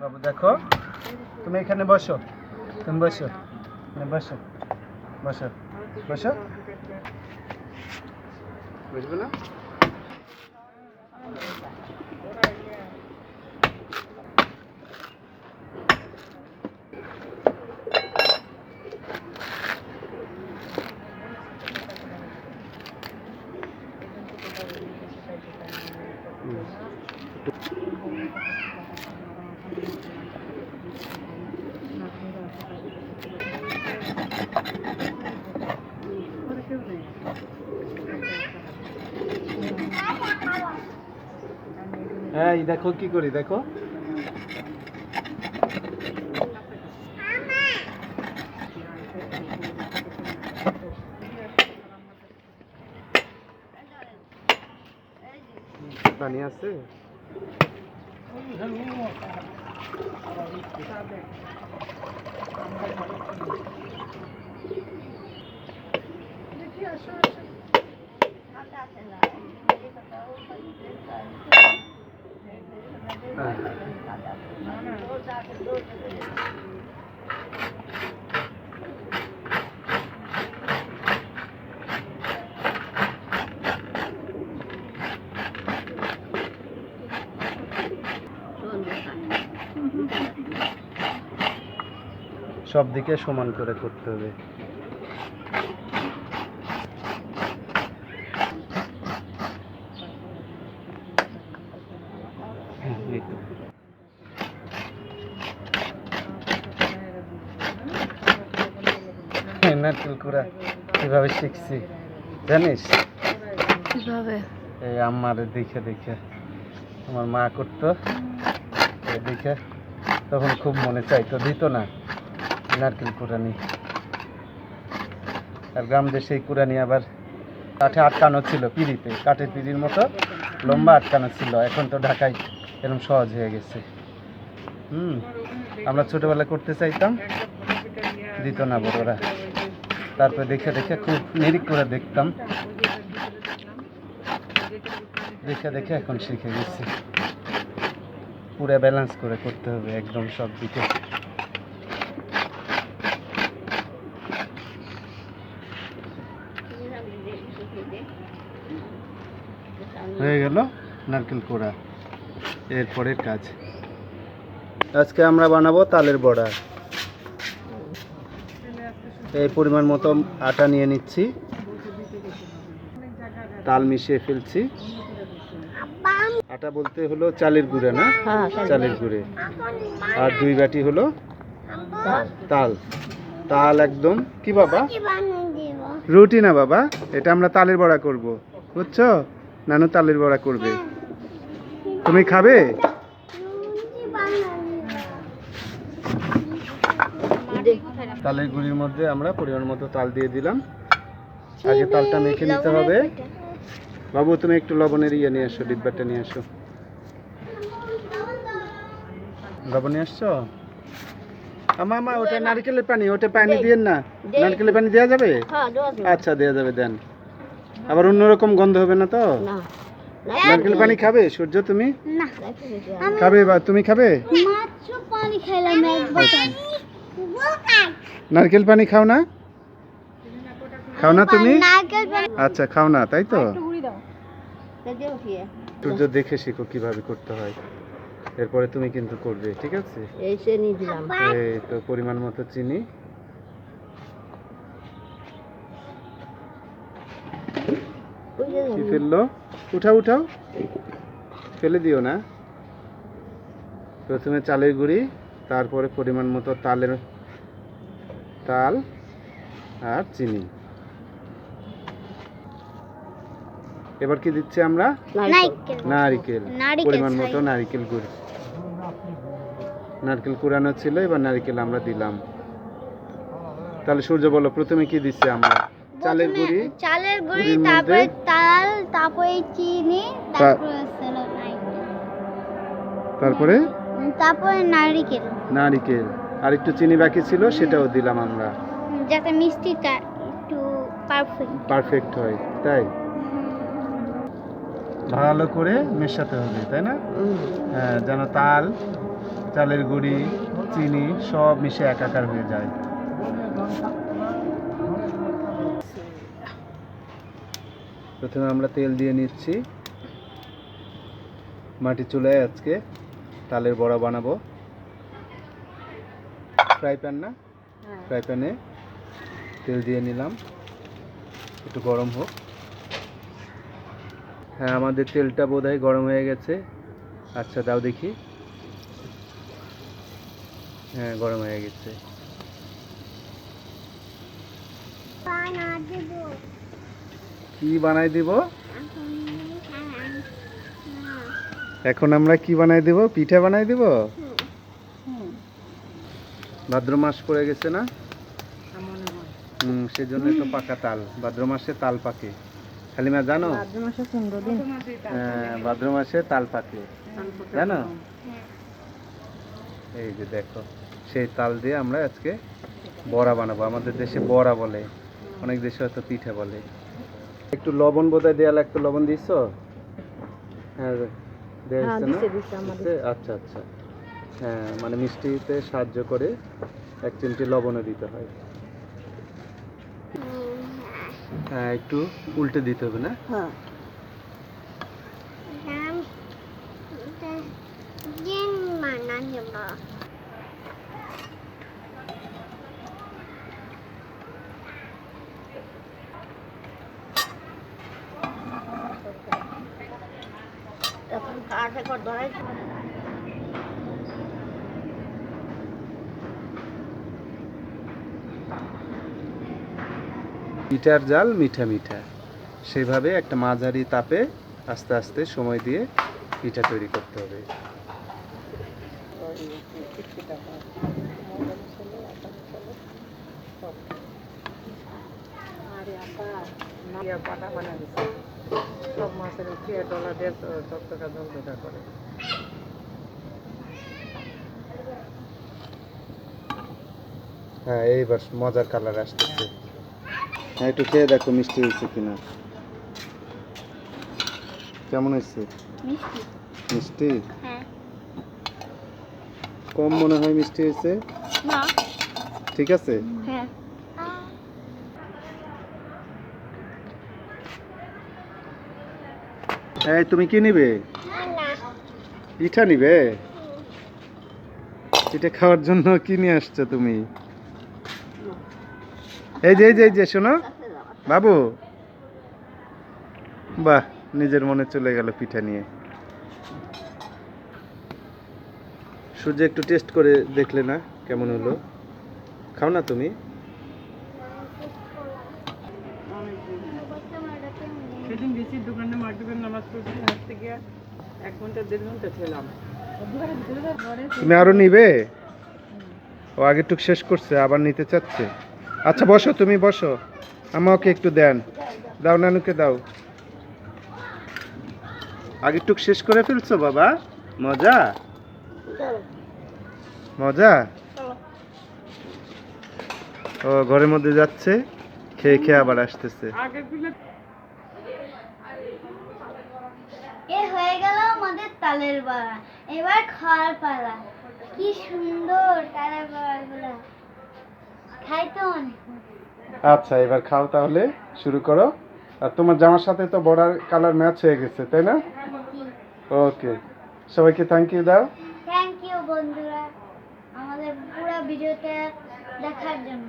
বাবু দেখো। তুমি এখানে বসো। তুমি বসো। এখানে বসো। বসো। বসো। বুঝবে না? হ্যাঁ এই দেখো কি করি দেখো পানি আছে হ্যাঁ। সব দিকে সমান করে করতে হবে। হ্যাঁ, এই তো। নারকেল কুড়া কীভাবে শিখছি জানিস? কীভাবে? এই আমার দেখে দেখে আমার মা করতো দেখে তখন খুব মনে চাইতো দিত না নারকেল কুড়ানি আর গ্রাম দেশে এই কুড়ানি আবার কাঠে আটকানো ছিল পিড়িতে কাঠের পিড়ির মতো লম্বা আটকানো ছিল এখন তো ঢাকায় এরকম সহজ হয়ে গেছে। হুম, আমরা ছোটবেলায় করতে চাইতাম, দিত না বড়রা। তারপরে দেখে দেখে খুব নিরিখ করে দেখতাম। দেখে দেখে এখন শিখে গেছি। পুরো ব্যালেন্স করে করতে হবে একদম সব দিকে। হয়ে গেল নারকেল কোড়া। এরপরের কাজ। আজকে আমরা বানাবো তালের বড়া। এই পরিমাণ মতো আটা নিয়ে নিচ্ছি। তাল মিশিয়ে ফেলছি। আটা বলতে হলো চালের গুঁড়ে না? হ্যাঁ চালের গুঁড়ে। আর দুই বাটি হলো তাল। তাল একদম কি বাবা? রুটি না বাবা এটা আমরা তালের বড়া করব। বুঝছ? নানু তালের বড়া করবে। তুমি খাবে? তালের গুঁড়ির মধ্যে আমরা পরিমাণ মতো তাল দিয়ে দিলাম। আগে তালটা মেখে নিতে হবে। বাবু তুমি একটু লবণের ইয়ে নিয়ে আসো ডিব্বাটা নিয়ে আসো লবণ নিয়ে আসছো আমা আমা ওটা নারকেলের পানি ওটা পানি দিয়েন না। নারকেলের পানি দেওয়া যাবে? আচ্ছা দেওয়া যাবে দেন। আবার অন্যরকম গন্ধ হবে না তো? নারকেল পানি খাবে? সূর্য তুমি? খাবে বা তুমি খাবে? মাত্র পানি খাইলাম একবার। নারকেল পানি খাও না? খাও না তুমি? আচ্ছা খাও না তাই তো? উড়ি দাও দেও। কি সূর্য দেখে শিখো কীভাবে করতে হয়। এরপরে তুমি কিন্তু করবে ঠিক আছে? এই সে দিলাম এই তো পরিমাণ মতো চিনি। কি ফেলল? উঠাও উঠাও। ফেলে দিও না। প্রথমে চালের গুঁড়ি তারপরে পরিমাণ মতো তালের তাল আর চিনি। এবার কি দিচ্ছি আমরা? নারকেল। পরিমাণ মতো. নারিকেল গুঁড়ি। নারকেল কুড়ানো ছিল এবার নারিকেল আমরা দিলাম। তাহলে সূর্য বলো প্রথমে কি দিচ্ছি আমরা? চালের গুঁড়ি। চালের গুঁড়ি তারপরে তাল তারপরে চিনি তারপরে তারপরে? নারকেল। নারিকেল। আর একটু চিনি বাকি ছিল সেটাও দিলাম আমরা। যাতে মিষ্টিটা একটু পারফেক্ট পারফেক্ট হয় তাই? ভালো করে মেশাতে হবে তাই না? হ্যাঁ যেন তাল চালের গুঁড়ি চিনি সব মিশে একাকার হয়ে যায়। প্রথমে আমরা তেল দিয়ে নিচ্ছি। মাটি চুলায় আজকে তালের বড়া বানাবো। ফ্রাই প্যান না? ফ্রাই প্যানে তেল দিয়ে নিলাম। একটু গরম হোক। হ্যাঁ আমাদের তেলটা বোধহয় গরম হয়ে গেছে। আচ্ছা দাও দেখি। হ্যাঁ গরম হয়ে গেছে। কি বানাই দিব? এখন আমরা কি বানাই দিব? পিঠা বানাই দিব? ভাদ্র মাস পড়ে গেছে না? হুম সেজন্যই তো পাকা তাল। ভাদ্র মাসে তাল পাকে। খালিমা জানো? হ্যাঁ ভাদ্র মাসে তাল পাকে। জানো? এই যে দেখো সেই তাল দিয়ে আমরা আজকে বড়া বানাবো। আমাদের দেশে বড়া বলে অনেক দেশে হয়তো পিঠা বলে। একটু লবণ বোধহয় দেয়ালে একটু লবণ দিছো হ্যাঁ হ্যাঁ? আচ্ছা আচ্ছা। হ্যাঁ মানে মিষ্টিতে সাহায্য করে এক চিমটি লবণও দিতে হয়। হ্যাঁ একটু উল্টে দিতে হবে না? হ্যাঁ এখন কাঠ ধরাই পিঠার জাল মিঠা মিঠা। সেভাবে একটা মাঝারি তাপে আস্তে আস্তে সময় দিয়ে পিঠা তৈরি করতে হবে। আরে সব মাছের উঠিয়ে ডলা দিয়ে চকচকা জলটা করে। হ্যাঁ এইবার মজার কালার আসতেছে। হ্যাঁ একটু খেয়ে দেখো মিষ্টি হয়েছে কিনা। কেমন হয়েছে? মিষ্টি। মিষ্টি? হ্যাঁ। কম মনে হয় মিষ্টি হয়েছে? ঠিক আছে? হ্যাঁ। এই, তুমি কি নিবে? পিঠা নিবে? পিঠা খাওয়ার জন্য কি নিয়ে আসছো তুমি? এই যে এই যে এই যে, শোনো। বাবু। বাহ, নিজের মনে চলে গেল পিঠা নিয়ে। সূর্য একটু টেস্ট করে দেখলে না কেমন হলো। খাও না তুমি? সেদিন বেশি দোকানে মাগরিবের নামাজ পড়ছি হাত থেকে এক ঘণ্টা দেড় ঘণ্টা ছিলাম। তুমি আরও নিবে? ও আগে টুক শেষ করছে আবার নিতে চাচ্ছে। আচ্ছা বসো তুমি বসো। আমাকে একটু দেন। দাও নানুকে দাও। আগেরটুক শেষ করে ফেলছো বাবা? মজা? মজা? ও ঘরের মধ্যে যাচ্ছে খেয়ে খেয়ে আবার আসতেছে আগেরগুলো এ হয়ে গেল আমাদের তালের বড়া। এবার খাওয়ার পালা। কি সুন্দর তালের বড়াগুলো। অনেক। মজা। আচ্ছা এবার খাও তাহলে শুরু করো। আর তোমার জামার সাথে তো বর্ডার কালার ম্যাচ হয়ে গেছে তাই না? ওকে। সবাইকে থ্যাংক ইউ দাও। থ্যাংক ইউ বন্ধুরা আমাদের পুরো ভিডিওটা দেখার জন্য।